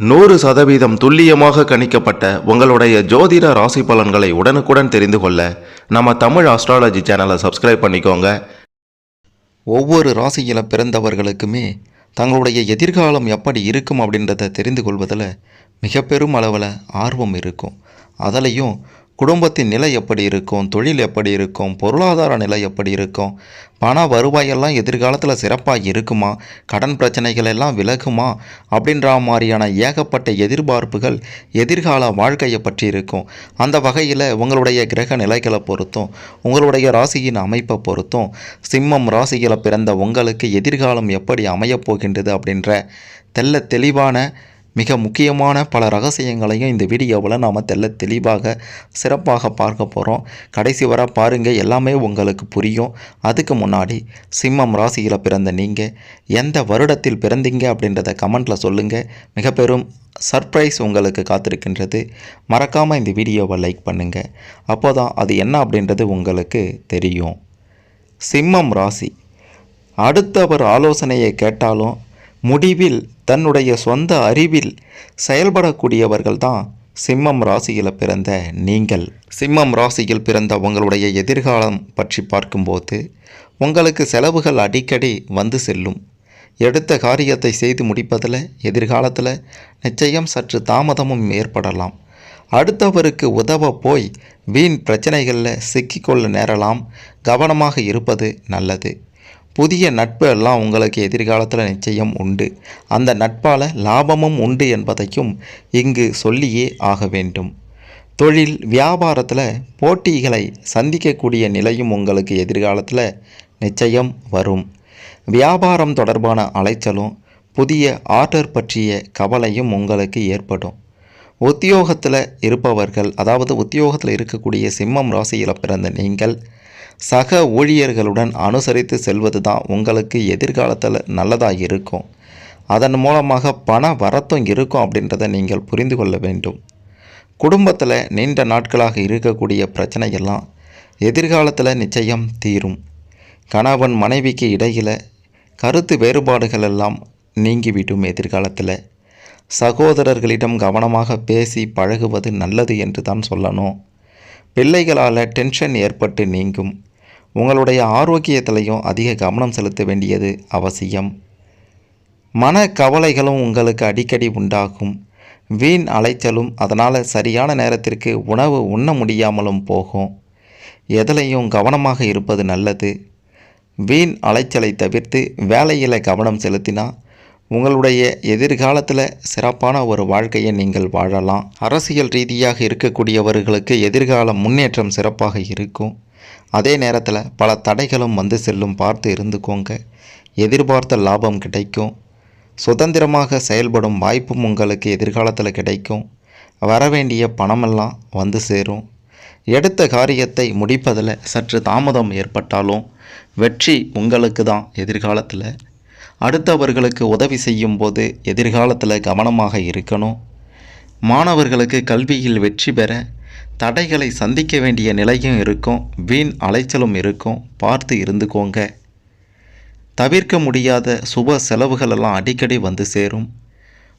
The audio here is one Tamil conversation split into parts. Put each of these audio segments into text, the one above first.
நூறு சதவீதம் துல்லியமாக கணிக்கப்பட்ட உங்களுடைய ஜோதிட ராசி பலன்களை உடனுக்குடன் தெரிந்து கொள்ள நம்ம தமிழ் அஸ்ட்ராலஜி சேனலை சப்ஸ்கிரைப் பண்ணிக்கோங்க. ஒவ்வொரு ராசியில் பிறந்தவர்களுக்குமே தங்களுடைய எதிர்காலம் எப்படி இருக்கும் அப்படின்றத தெரிந்து கொள்வதில் மிக பெரும் அளவில் ஆர்வம் இருக்கும். அதிலையும் குடும்பத்தின் நிலை எப்படி இருக்கும்? தொழில் எப்படி இருக்கும்? பொருளாதார நிலை எப்படி இருக்கும்? பண வருவாயெல்லாம் எதிர்காலத்தில் சிறப்பாக இருக்குமா? கடன் பிரச்சனைகள் எல்லாம் விலகுமா? அப்படின்ற மாதிரியான ஏகப்பட்ட எதிர்பார்ப்புகள் எதிர்கால வாழ்க்கையை பற்றி இருக்கும். அந்த வகையில் உங்களுடைய கிரக நிலைகளை பொறுத்தும் உங்களுடைய ராசியின் அமைப்பை பொறுத்தும் சிம்மம் ராசியில் பிறந்த உங்களுக்கு எதிர்காலம் எப்படி அமையப் போகின்றது அப்படின்ற தெள்ள தெளிவான மிக முக்கியமான பல ரகசியங்களையும் இந்த வீடியோவில் நாம் தெல்ல தெளிவாக சிறப்பாக பார்க்க போகிறோம் கடைசி வர பாருங்கள் எல்லாமே உங்களுக்கு புரியும். அதுக்கு முன்னாடி சிம்மம் ராசியில் பிறந்த நீங்கள் எந்த வருடத்தில் பிறந்தீங்க அப்படின்றத கமெண்ட்டில் சொல்லுங்கள் மிக பெரும் சர்ப்ரைஸ் உங்களுக்கு காத்திருக்கின்றது. மறக்காமல் இந்த வீடியோவை லைக் பண்ணுங்கள் அப்போ தான் அது என்ன அப்படின்றது உங்களுக்கு தெரியும். சிம்மம் ராசி. அடுத்தவர் ஆலோசனையை கேட்டாலும் முடிவில் தன்னுடைய சொந்த அறிவில் செயல்படக்கூடியவர்கள் தான் சிம்மம் ராசியில் பிறந்த நீங்கள். சிம்மம் ராசியில் பிறந்த உங்களுடைய எதிர்காலம் பற்றி பார்க்கும்போது உங்களுக்கு செலவுகள் அடிக்கடி வந்து செல்லும். எடுத்த காரியத்தை செய்து முடிப்பதில் எதிர்காலத்தில் நிச்சயம் சற்று தாமதமும் ஏற்படலாம். அடுத்தவருக்கு உதவ போய் வீண் பிரச்சனைகளில் சிக்கிக்கொள்ள நேரலாம் கவனமாக இருப்பது நல்லது. புதிய நட்பு எல்லாம் உங்களுக்கு எதிர்காலத்தில் நிச்சயம் உண்டு. அந்த நட்பால் லாபமும் உண்டு என்பதையும் இங்கு சொல்லியே ஆக வேண்டும். தொழில் வியாபாரத்தில் போட்டிகளை சந்திக்கக்கூடிய நிலையும் உங்களுக்கு எதிர்காலத்தில் நிச்சயம் வரும். வியாபாரம் தொடர்பான அலைச்சலும் புதிய ஆர்டர் பற்றிய கவலையும் உங்களுக்கு ஏற்படும். உத்தியோகத்தில் இருப்பவர்கள் அதாவது உத்தியோகத்தில் இருக்கக்கூடிய சிம்மம் ராசியில் பிறந்த நீங்கள் சக ஊழியர்களுடன் அனுசரித்து செல்வது தான் உங்களுக்கு எதிர்காலத்தில் நல்லதாக இருக்கும். அதன் மூலமாக பண வரத்தும் இருக்கும் அப்படின்றத நீங்கள் புரிந்து கொள்ள வேண்டும். குடும்பத்தில் நீண்ட நாட்களாக இருக்கக்கூடிய பிரச்சனையெல்லாம் எதிர்காலத்தில் நிச்சயம் தீரும். கணவன் மனைவிக்கு இடையில் கருத்து வேறுபாடுகள் எல்லாம் நீங்கிவிடும் எதிர்காலத்தில். சகோதரர்களிடம் கவனமாக பேசி பழகுவது நல்லது என்று தான் சொல்லணும். பிள்ளைகளால் டென்ஷன் ஏற்பட்டு நீங்கும். உங்களுடைய ஆரோக்கியத்திலையும் அதிக கவனம் செலுத்த வேண்டியது அவசியம். மன கவலைகளும் உங்களுக்கு அடிக்கடி உண்டாகும். வீண் அலைச்சலும் அதனால் சரியான நேரத்திற்கு உணவு உண்ண முடியாமலும் போகும். எதிலையும் கவனமாக இருப்பது நல்லது. வீண் அலைச்சலை தவிர்த்து வேலையில் கவனம் செலுத்தினா உங்களுடைய எதிர்காலத்தில் சிறப்பான ஒரு வாழ்க்கையை நீங்கள் வாழலாம். அரசியல் ரீதியாக இருக்கக்கூடியவர்களுக்கு எதிர்கால முன்னேற்றம் சிறப்பாக இருக்கும். அதே நேரத்தில் பல தடைகளும் வந்து செல்லும் பார்த்து இருந்துக்கோங்க. எதிர்பார்த்த லாபம் கிடைக்கும். சுதந்திரமாக செயல்படும் வாய்ப்பும் உங்களுக்கு எதிர்காலத்தில் கிடைக்கும். வரவேண்டிய பணமெல்லாம் வந்து சேரும். எடுத்த காரியத்தை முடிப்பதில் சற்று தாமதம் ஏற்பட்டாலும் வெற்றி உங்களுக்கு தான் எதிர்காலத்தில் அடுத்தவர்களுக்கு உதவி செய்யும் போது எதிர்காலத்தில் கவனமாக இருக்கணும். மாணவர்களுக்கு கல்வியில் வெற்றி பெற தடைகளை சந்திக்க வேண்டிய நிலையும் இருக்கும். வீண் அலைச்சலும் இருக்கும். பார்த்து இருந்துக்கோங்க. தவிர்க்க முடியாத சுப செலவுகளெல்லாம் அடிக்கடி வந்து சேரும்.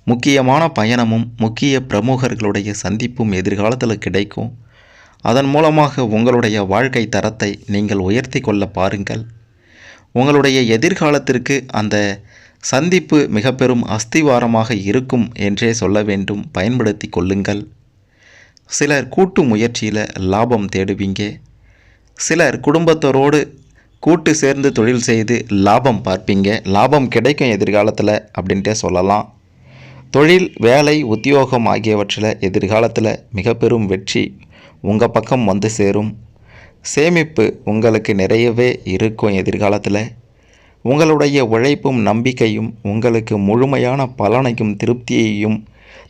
முக்கியமான பயணமும் முக்கிய பிரமுகர்களுடைய சந்திப்பும் எதிர்காலத்தில் கிடைக்கும். அதன் மூலமாக உங்களுடைய வாழ்க்கை தரத்தை நீங்கள் உயர்த்தி கொள்ள பாருங்கள். உங்களுடைய எதிர்காலத்திற்கு அந்த சந்திப்பு மிக பெரும் அஸ்திவாரமாக இருக்கும் என்றே சொல்ல வேண்டும். பயன்படுத்தி கொள்ளுங்கள். சிலர் கூட்டு முயற்சியில் லாபம் தேடுவீங்க. சிலர் குடும்பத்தரோடு கூட்டு சேர்ந்து தொழில் செய்து லாபம் பார்ப்பீங்க. லாபம் கிடைக்கும் எதிர்காலத்தில் அப்படின்ட்டே சொல்லலாம். தொழில் வேலை உத்தியோகம் ஆகியவற்றில் எதிர்காலத்தில் மிக பெரும் வெற்றி உங்கள் பக்கம் வந்து சேரும். சேமிப்பு உங்களுக்கு நிறையவே இருக்கும் எதிர்காலத்தில். உங்களுடைய உழைப்பும் நம்பிக்கையும் உங்களுக்கு முழுமையான பலனையும் திருப்தியையும்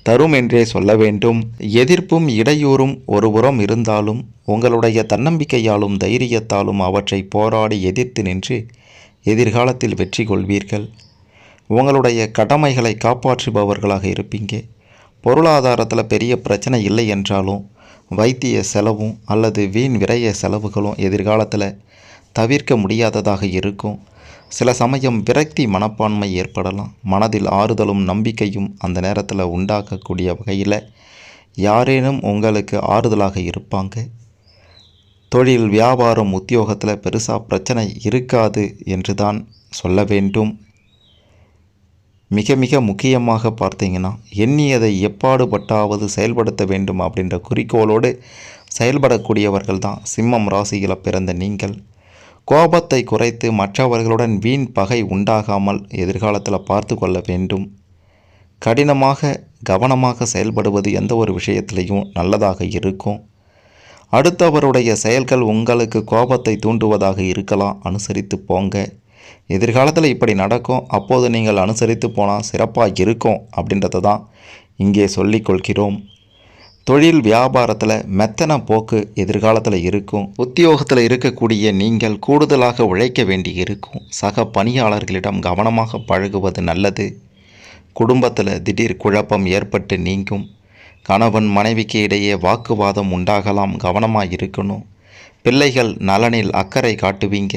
தரும் என்றே சொல்ல வேண்டும். எதிர்ப்பும் இடையூறும் ஒருபுறம் இருந்தாலும் உங்களுடைய தன்னம்பிக்கையாலும் தைரியத்தாலும் அவற்றை போராடி எதிர்த்து நின்று எதிர்காலத்தில் வெற்றி கொள்வீர்கள். உங்களுடைய கடமைகளை காப்பாற்றுபவர்களாக இருப்பீங்க. பொருளாதாரத்தில் பெரிய பிரச்சனை இல்லை என்றாலும் வைத்திய செலவும் அல்லது வீண் விரய செலவுகளும் எதிர்காலத்தில் தவிர்க்க முடியாததாக இருக்கும். சில சமயம் விரக்தி மனப்பான்மை ஏற்படலாம். மனதில் ஆறுதலும் நம்பிக்கையும் அந்த நேரத்தில் உண்டாக்கக்கூடிய வகையில் யாரேனும் உங்களுக்கு ஆறுதலாக இருப்பாங்க. தொழில் வியாபாரம் உத்தியோகத்தில் பெருசாக பிரச்சனை இருக்காது என்று தான் சொல்ல வேண்டும். மிக மிக முக்கியமாக பார்த்தீங்கன்னா எண்ணியதை எப்பாடுபட்டாவது செயல்படுத்த வேண்டும் அப்படின்ற குறிக்கோளோடு செயல்படக்கூடியவர்கள் தான் சிம்மம் ராசியில் பிறந்த நீங்கள். கோபத்தை குறைத்து மற்றவர்களுடன் வீண் பகை உண்டாகாமல் எதிர்காலத்தில் பார்த்து கொள்ள வேண்டும். கடினமாக கவனமாக செயல்படுவது எந்த ஒரு விஷயத்திலையும் நல்லதாக இருக்கும். அடுத்தவருடைய செயல்கள் உங்களுக்கு கோபத்தை தூண்டுவதாக இருக்கலாம். அனுசரித்து போங்க. எதிர்காலத்தில் இப்படி நடக்கும் அப்போது நீங்கள் அனுசரித்து போனால் சிறப்பாக இருக்கும் அப்படின்றத தான் இங்கே சொல்லிக்கொள்கிறோம் தொழில் வியாபாரத்தில் மெத்தன போக்கு எதிர்காலத்தில் இருக்கும். உத்தியோகத்தில் இருக்கக்கூடிய நீங்கள் கூடுதலாக உழைக்க வேண்டி இருக்கும் சக பணியாளர்களிடம் கவனமாக பழகுவது நல்லது. குடும்பத்தில் திடீர் குழப்பம் ஏற்பட்டு நீங்கும். கணவன் மனைவிக்கு இடையே வாக்குவாதம் உண்டாகலாம் கவனமாக இருக்கணும். பிள்ளைகள் நலனில் அக்கறை காட்டுவீங்க.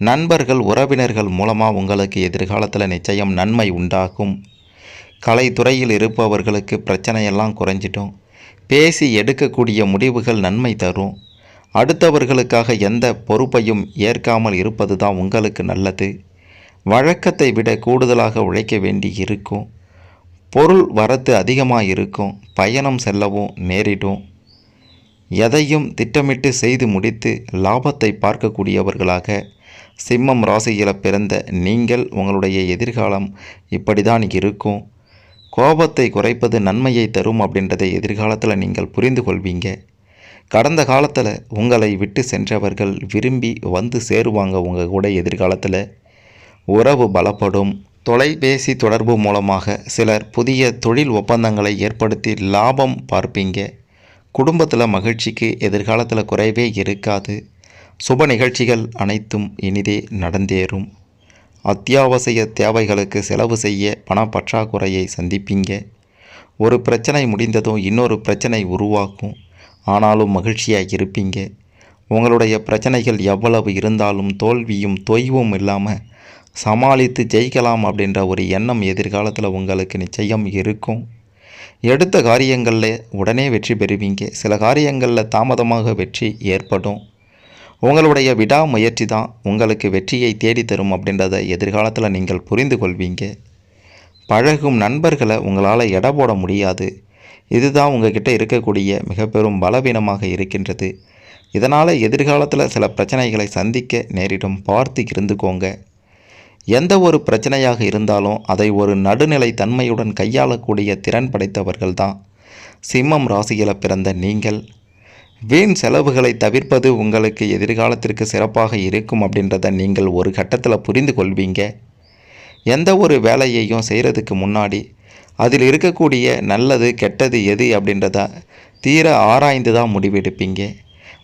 நண்பர்கள் உறவினர்கள் மூலமாக உங்களுக்கு எதிர்காலத்தில் நிச்சயம் நன்மை உண்டாகும். கலைத்துறையில் இருப்பவர்களுக்கு பிரச்சனையெல்லாம் குறைஞ்சிட்டோம் பேசி எடுக்கக்கூடிய முடிவுகள் நன்மை தரும். அடுத்தவர்களுக்காக எந்த பொறுப்பையும் ஏற்காமல் இருப்பது தான் உங்களுக்கு நல்லது. வழக்கத்தை விட கூடுதலாக உழைக்க வேண்டி இருக்கும். பொருள் வரத்து அதிகமாக இருக்கும். பயணம் செல்லவும் நேரிடும். எதையும் திட்டமிட்டு செய்து முடித்து லாபத்தை பார்க்கக்கூடியவர்களாக சிம்மம் ராசியில் பிறந்த நீங்கள் உங்களுடைய எதிர்காலம் இப்படி தான் இருக்கும். கோபத்தை குறைப்பது நன்மையை தரும் அப்படின்றதை எதிர்காலத்தில் நீங்கள் புரிந்து கொள்வீங்க. கடந்த காலத்தில் உங்களை விட்டு சென்றவர்கள் விரும்பி வந்து சேருவாங்க உங்கள் கூட எதிர்காலத்தில். உறவு பலப்படும். தொலைபேசி தொடர்பு மூலமாக சிலர் புதிய தொழில் ஒப்பந்தங்களை ஏற்படுத்தி லாபம் பார்ப்பீங்க. குடும்பத்தில் மகிழ்ச்சிக்கு எதிர்காலத்தில் குறைவே இருக்காது. சுப நிகழ்ச்சிகள் அனைத்தும் இனிதே நடந்தேறும். அத்தியாவசிய தேவைகளுக்கு செலவு செய்ய பணப்பற்றாக்குறையை சந்திப்பீங்க. ஒரு பிரச்சனை முடிந்ததும் இன்னொரு பிரச்சனை உருவாக்கும். ஆனாலும் மகிழ்ச்சியாக இருப்பீங்க. உங்களுடைய பிரச்சனைகள் எவ்வளவு இருந்தாலும் தோல்வியும் தொய்வும் இல்லாமல் சமாளித்து ஜெயிக்கலாம் அப்படின்ற ஒரு எண்ணம் எதிர்காலத்தில் உங்களுக்கு நிச்சயம் இருக்கும். எடுத்த காரியங்களில் உடனே வெற்றி பெறுவீங்க. சில காரியங்களில் தாமதமாக வெற்றி ஏற்படும். உங்களுடைய விடாமுயற்சி தான் உங்களுக்கு வெற்றியை தேடித்தரும் அப்படின்றத எதிர்காலத்தில் நீங்கள் புரிந்து கொள்வீங்க. பழகும் நண்பர்களை உங்களால் எடை போட முடியாது. இதுதான் உங்ககிட்ட இருக்கக்கூடிய மிக பெரும் பலவீனமாக இருக்கின்றது. இதனால் எதிர்காலத்தில் சில பிரச்சனைகளை சந்திக்க நேரிடும். பார்த்து இருந்துக்கோங்க. எந்த ஒரு பிரச்சனையாக இருந்தாலும் அதை ஒரு நடுநிலை தன்மையுடன் கையாளக்கூடிய திறன் படைத்தவர்கள் தான். சிம்மம் ராசியில் பிறந்த நீங்கள். வீண் செலவுகளை தவிர்ப்பது உங்களுக்கு எதிர்காலத்திற்கு சிறப்பாக இருக்கும் அப்படின்றத நீங்கள் ஒரு கட்டத்தில் புரிந்து கொள்வீங்க. எந்த ஒரு வேலையையும் செய்கிறதுக்கு முன்னாடி அதில் இருக்கக்கூடிய நல்லது கெட்டது எது அப்படின்றத தீர ஆராய்ந்து தான் முடிவெடுப்பீங்க.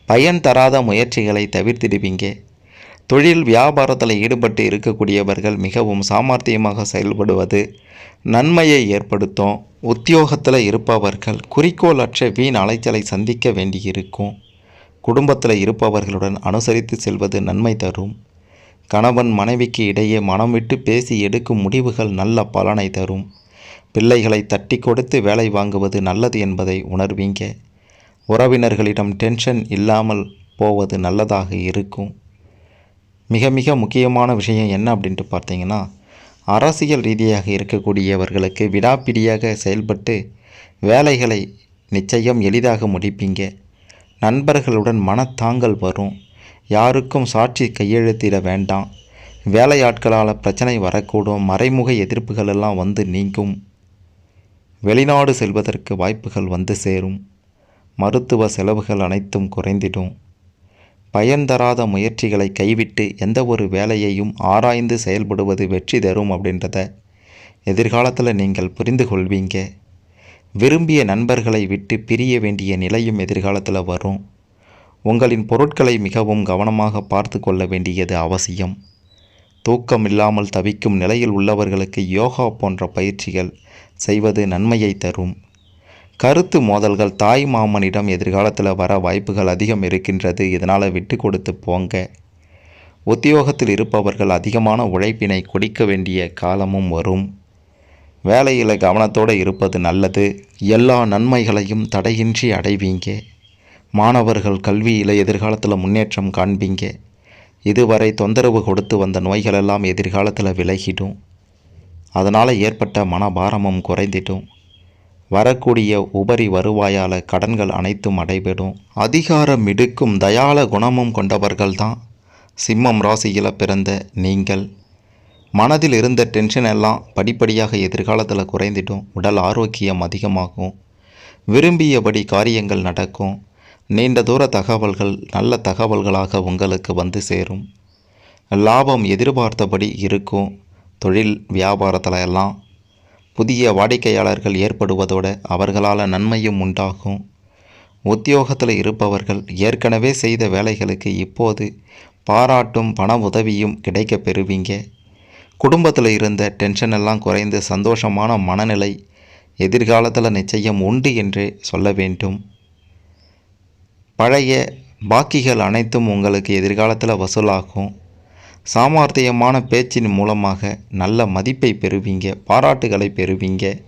பயன் தராத முயற்சிகளை தவிர்த்திடுவீங்க. தொழில் வியாபாரத்தில் ஈடுபட்டு இருக்கக்கூடியவர்கள் மிகவும் சாமர்த்தியமாக செயல்படுவது நன்மையை ஏற்படுத்தும் உத்தியோகத்தில் இருப்பவர்கள் குறிக்கோளற்ற வீண் அலைச்சலை சந்திக்க வேண்டியிருக்கும். குடும்பத்தில் இருப்பவர்களுடன் அனுசரித்து செல்வது நன்மை தரும். கணவன் மனைவிக்கு இடையே மனம் விட்டு பேசி எடுக்கும் முடிவுகள் நல்ல பலனை தரும். பிள்ளைகளை தட்டி கொடுத்து வேலை வாங்குவது நல்லது என்பதை உணர்வீங்க. உறவினர்களிடம் டென்ஷன் இல்லாமல் போவது நல்லதாக இருக்கும். மிக மிக முக்கியமான விஷயம் என்ன அப்படின்ட்டு பார்த்தீங்கன்னா அரசியல் ரீதியாக இருக்கக்கூடியவர்களுக்கு விடாப்பிடியாக செயல்பட்டு வேலைகளை நிச்சயம் எளிதாக முடிப்பீங்க. நண்பர்களுடன் மனத்தாங்கல் வரும். யாருக்கும் சாட்சி கையெழுத்திட வேண்டாம். வேலையாட்களால் பிரச்சனை வரக்கூடும். மறைமுக எதிர்ப்புகளெல்லாம் வந்து நீங்கும். வெளிநாடு செல்வதற்கு வாய்ப்புகள் வந்து சேரும். மருத்துவ செலவுகள் அனைத்தும் குறைந்திடும். பயன் தராத முயற்சிகளை கைவிட்டு எந்த ஒரு வேலையையும் ஆராய்ந்து செயல்படுவது வெற்றி தரும் அப்படின்றத எதிர்காலத்தில் நீங்கள் புரிந்து கொள்வீங்க. விரும்பிய நண்பர்களை விட்டு பிரிய வேண்டிய நிலையும் எதிர்காலத்தில் வரும். உங்களின் பொருட்களை மிகவும் கவனமாக பார்த்து கொள்ள வேண்டியது அவசியம். தூக்கம் இல்லாமல் தவிக்கும் நிலையில் உள்ளவர்களுக்கு யோகா போன்ற பயிற்சிகள் செய்வது நன்மையை தரும். கருத்து மோதல்கள் தாய் மாமனிடம் எதிர்காலத்தில் வர வாய்ப்புகள் அதிகம் இருக்கின்றது. இதனால் விட்டு கொடுத்து போங்க. உத்தியோகத்தில் இருப்பவர்கள் அதிகமான உழைப்பினை கொடுக்க வேண்டிய காலமும் வரும். வேலையில் கவனத்தோடு இருப்பது நல்லது. எல்லா நன்மைகளையும் தடையின்றி அடைவீங்க. மாணவர்கள் கல்வியில் எதிர்காலத்தில் முன்னேற்றம் காண்பீங்க. இதுவரை தொந்தரவு கொடுத்து வந்த நோய்களெல்லாம் எதிர்காலத்தில் விலகிடும். அதனால் ஏற்பட்ட மனபாரமும் குறைந்திடும். வரக்கூடிய உபரி வருவாயால் கடன்கள் அனைத்தும் அடைபெறும். அதிகாரம் மிடுக்கும் தயால குணமும் கொண்டவர்கள்தான். சிம்மம் ராசியில் பிறந்த நீங்கள். மனதில் இருந்த டென்ஷன் எல்லாம் படிப்படியாக எதிர்காலத்தில் குறைந்துட்டும் உடல் ஆரோக்கியம் அதிகமாகும். விரும்பியபடி காரியங்கள் நடக்கும். நீண்ட தூர தகவல்கள் நல்ல தகவல்களாக உங்களுக்கு வந்து சேரும். லாபம் எதிர்பார்த்தபடி இருக்கும். தொழில் வியாபாரத்தில் எல்லாம் புதிய வாடிக்கையாளர்கள் ஏற்படுவதோடு அவர்களால் நன்மையும் உண்டாகும். உத்தியோகத்தில் இருப்பவர்கள் ஏற்கனவே செய்த வேலைகளுக்கு இப்போது பாராட்டும் பண உதவியும் கிடைக்க பெறுவீங்க. குடும்பத்தில் இருந்த டென்ஷன் எல்லாம் குறைந்து சந்தோஷமான மனநிலை எதிர்காலத்தில் நிச்சயம் உண்டு என்றே சொல்ல வேண்டும். பழைய பாக்கிகள் அனைத்தும் உங்களுக்கு எதிர்காலத்தில் வசூலாகும். சாமர்த்தியமான பேச்சின் மூலமாக நல்ல மதிப்பை பெறுவீங்க பாராட்டுகளை பெறுவீங்க.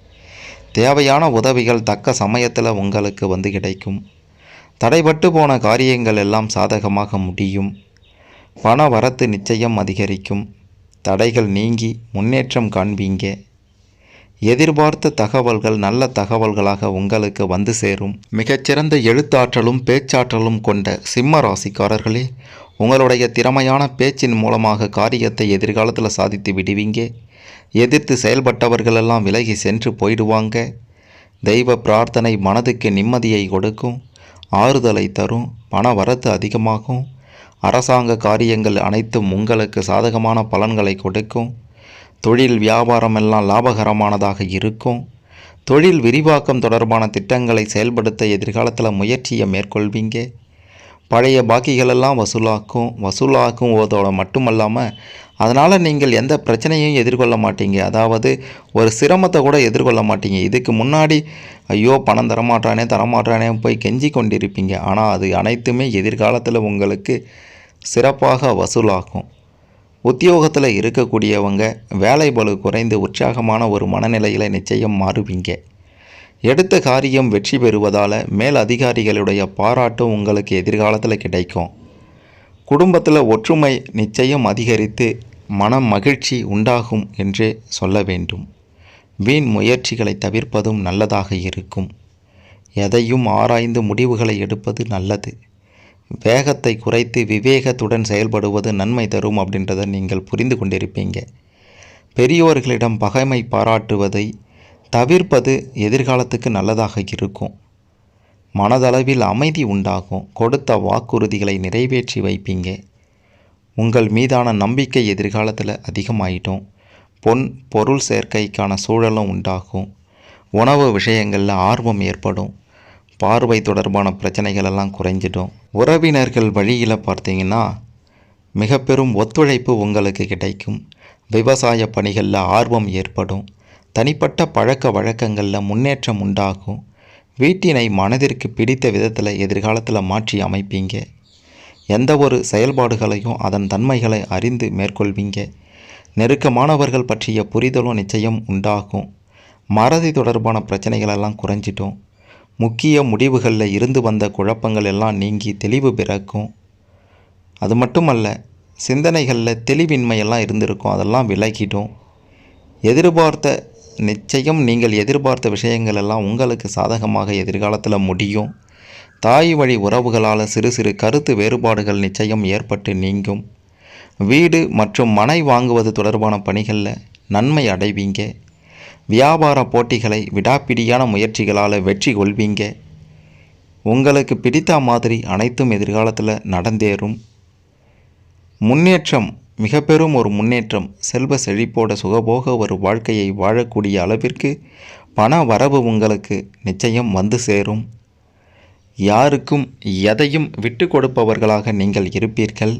தேவையான உதவிகள் தக்க சமயத்தில் உங்களுக்கு வந்து கிடைக்கும். தடைபட்டு போன காரியங்கள் எல்லாம் சாதகமாக முடியும். பண வரத்து நிச்சயம் அதிகரிக்கும். தடைகள் நீங்கி முன்னேற்றம் காண்பீங்க. எதிர்பார்த்த தகவல்கள் நல்ல தகவல்களாக உங்களுக்கு வந்து சேரும். மிகச்சிறந்த எழுத்தாற்றலும் பேச்சாற்றலும் கொண்ட சிம்ம ராசிக்காரர்களே உங்களுடைய திறமையான பேச்சின் மூலமாக காரியத்தை எதிர்காலத்தில் சாதித்து விடுவீங்க? எதிர்த்து செயல்பட்டவர்களெல்லாம் விலகி சென்று போயிடுவாங்க. தெய்வ பிரார்த்தனை மனதுக்கு நிம்மதியை கொடுக்கும். ஆறுதலை தரும். பண வரத்து அதிகமாகும். அரசாங்க காரியங்கள் அனைத்தும் உங்களுக்கு சாதகமான பலன்களை கொடுக்கும். தொழில் வியாபாரம் எல்லாம் லாபகரமானதாக இருக்கும். தொழில் விரிவாக்கம் தொடர்பான திட்டங்களை செயல்படுத்த எதிர்காலத்தில் முயற்சியை மேற்கொள்வீங்க. பழைய பாக்கிகளெல்லாம் வசூலாக்கும் வசூலாக்கும் போதோட மட்டுமல்லாமல் அதனால் நீங்கள் எந்த பிரச்சனையும் எதிர்கொள்ள மாட்டீங்க. அதாவது ஒரு சிரமத்தை கூட எதிர்கொள்ள மாட்டீங்க. இதுக்கு முன்னாடி ஐயோ பணம் தரமாட்டானே தரமாட்டானே போய் கெஞ்சி கொண்டிருப்பீங்க. ஆனால் அது அனைத்துமே எதிர்காலத்தில் உங்களுக்கு சிறப்பாக வசூலாகும். உத்தியோகத்தில் இருக்கக்கூடியவங்க வேலை பளு குறைந்து உற்சாகமான ஒரு மனநிலையில் நிச்சயம் மாறுவீங்க. எடுத்த காரியம் வெற்றி பெறுவதால் மேல் அதிகாரிகளுடைய பாராட்டும் உங்களுக்கு எதிர்காலத்தில் கிடைக்கும். குடும்பத்தில் ஒற்றுமை நிச்சயம் அதிகரித்து மன மகிழ்ச்சி உண்டாகும் என்றே சொல்ல வேண்டும். வீண் முயற்சிகளை தவிர்ப்பதும் நல்லதாக இருக்கும். எதையும் ஆராய்ந்து முடிவுகளை எடுப்பது நல்லது. வேகத்தை குறைத்து விவேகத்துடன் செயல்படுவது நன்மை தரும் அப்படின்றத நீங்கள் புரிந்து கொண்டிருப்பீங்க. பெரியோர்களிடம் பகைமை பாராட்டுவதை தவிர்ப்பது எதிர்காலத்துக்கு நல்லதாக இருக்கும். மனதளவில் அமைதி உண்டாகும். கொடுத்த வாக்குறுதிகளை நிறைவேற்றி வைப்பீங்க. உங்கள் மீதான நம்பிக்கை எதிர்காலத்தில் அதிகமாயிட்டும் பொன் பொருள் சேர்க்கைக்கான சூழலும் உண்டாகும். உணவு விஷயங்களில் ஆர்வம் ஏற்படும். பார்வை தொடர்பான பிரச்சனைகள் எல்லாம் குறைஞ்சிடும். உறவினர்கள் வழியில் பார்த்தீங்கன்னா மிக பெரும் ஒத்துழைப்பு உங்களுக்கு கிடைக்கும். விவசாய பணிகளில் ஆர்வம் ஏற்படும். தனிப்பட்ட பழக்க வழக்கங்களில் முன்னேற்றம் உண்டாகும். வீட்டினை மனதிற்கு பிடித்த விதத்தில் எதிர்காலத்தில் மாற்றி அமைப்பீங்க. எந்த ஒரு செயல்பாடுகளையும் அதன் தன்மைகளை அறிந்து மேற்கொள்வீங்க. நெருக்கமானவர்கள் பற்றிய புரிதலும் நிச்சயம் உண்டாகும். மறதி தொடர்பான பிரச்சனைகளெல்லாம் குறைஞ்சிட்டும் முக்கிய முடிவுகளில் இருந்து வந்த குழப்பங்கள் எல்லாம் நீங்கி தெளிவு பிறக்கும். அது மட்டுமல்ல சிந்தனைகளில் தெளிவின்மையெல்லாம் இருந்திருக்கும். அதெல்லாம் விலகிடும். எதிர்பார்த்த நிச்சயம் நீங்கள் எதிர்பார்த்த விஷயங்கள் எல்லாம் உங்களுக்கு சாதகமாக எதிர்காலத்தில் முடியும். தாய் வழி உறவுகளால் சிறு சிறு கருத்து வேறுபாடுகள் நிச்சயம் ஏற்பட்டு நீங்கும். வீடு மற்றும் மனை வாங்குவது தொடர்பான பணிகளில் நன்மை அடைவீங்க. வியாபார போட்டிகளை விடாப்பிடியான முயற்சிகளால் வெற்றி கொள்வீங்க. உங்களுக்கு பிடித்த மாதிரி அனைத்தும் எதிர்காலத்தில் நடந்தேறும். முன்னேற்றம் மிக பெரும் ஒரு முன்னேற்றம். செல்வ செழிப்போட சுகபோக ஒரு வாழ்க்கையை வாழக்கூடிய அளவிற்கு பண வரவு உங்களுக்கு நிச்சயம் வந்து சேரும். யாருக்கும் எதையும் விட்டு கொடுப்பவர்களாக நீங்கள் இருப்பீர்கள்.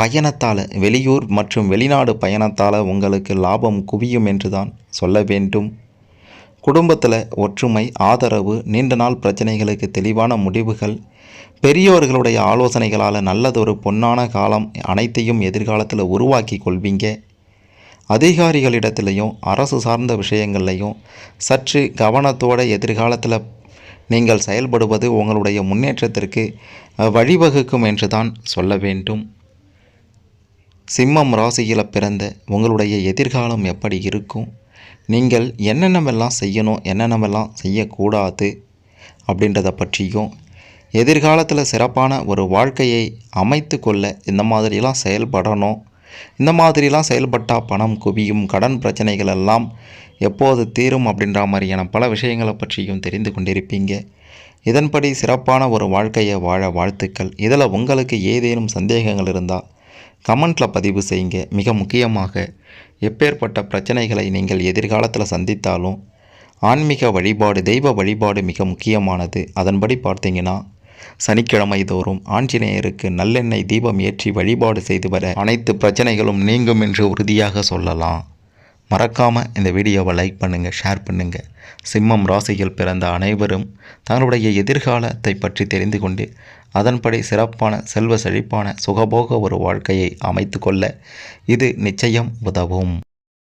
பயணத்தால் வெளியூர் மற்றும் வெளிநாடு பயணத்தால் உங்களுக்கு லாபம் குவியும் என்று தான் சொல்ல வேண்டும். குடும்பத்தில் ஒற்றுமை ஆதரவு நீண்ட நாள் பிரச்சனைகளுக்கு தெளிவான முடிவுகள் பெரியோர்களுடைய ஆலோசனைகளால் நல்லதொரு பொன்னான காலம் அனைத்தையும் எதிர்காலத்தில் உருவாக்கி கொள்வீங்க. அதிகாரிகளிடத்திலையும் அரசு சார்ந்த விஷயங்கள்லையும் சற்று கவனத்தோட எதிர்காலத்தில் நீங்கள் செயல்படுவது உங்களுடைய முன்னேற்றத்திற்கு வழிவகுக்கும் என்று தான் சொல்ல வேண்டும். சிம்மம் ராசியில் பிறந்த உங்களுடைய எதிர்காலம் எப்படி இருக்கும்? நீங்கள் என்னென்னவெல்லாம் செய்யணும் என்னென்னவெல்லாம் செய்யக்கூடாது அப்படின்றத பற்றியும் எதிர்காலத்தில் சிறப்பான ஒரு வாழ்க்கையை அமைத்து கொள்ள இந்த மாதிரிலாம் செயல்படணும். இந்த மாதிரிலாம் செயல்பட்டால் பணம் குவியும் கடன் பிரச்சனைகள் எல்லாம் எப்போது தீரும் அப்படின்ற மாதிரியான பல விஷயங்களை பற்றியும் தெரிந்து கொண்டிருப்பீங்க. இதன்படி சிறப்பான ஒரு வாழ்க்கையை வாழ வாழ்த்துக்கள். இதில் உங்களுக்கு ஏதேனும் சந்தேகங்கள் இருந்தால் கமெண்ட்டில் பதிவு செய்யுங்க. மிக முக்கியமாக எப்பேற்பட்ட பிரச்சனைகளை நீங்கள் எதிர்காலத்தில் சந்தித்தாலும் ஆன்மீக வழிபாடு தெய்வ வழிபாடு மிக முக்கியமானது. அதன்படி பார்த்தீங்கன்னா சனிக்கிழமை தோறும் ஆஞ்சநேயருக்கு நல்லெண்ணெய் தீபம் ஏற்றி வழிபாடு செய்து வர அனைத்து பிரச்சனைகளும் நீங்கும் என்று உறுதியாக சொல்லலாம். மறக்காமல் இந்த வீடியோவை லைக் பண்ணுங்கள் ஷேர் பண்ணுங்கள் சிம்மம் ராசியில் பிறந்த அனைவரும் தங்களுடைய எதிர்காலத்தை பற்றி தெரிந்து கொண்டு அதன்படி சிறப்பான செல்வ செழிப்பான சுகபோக ஒரு வாழ்க்கையை அமைத்து கொள்ள இது நிச்சயம் உதவும்.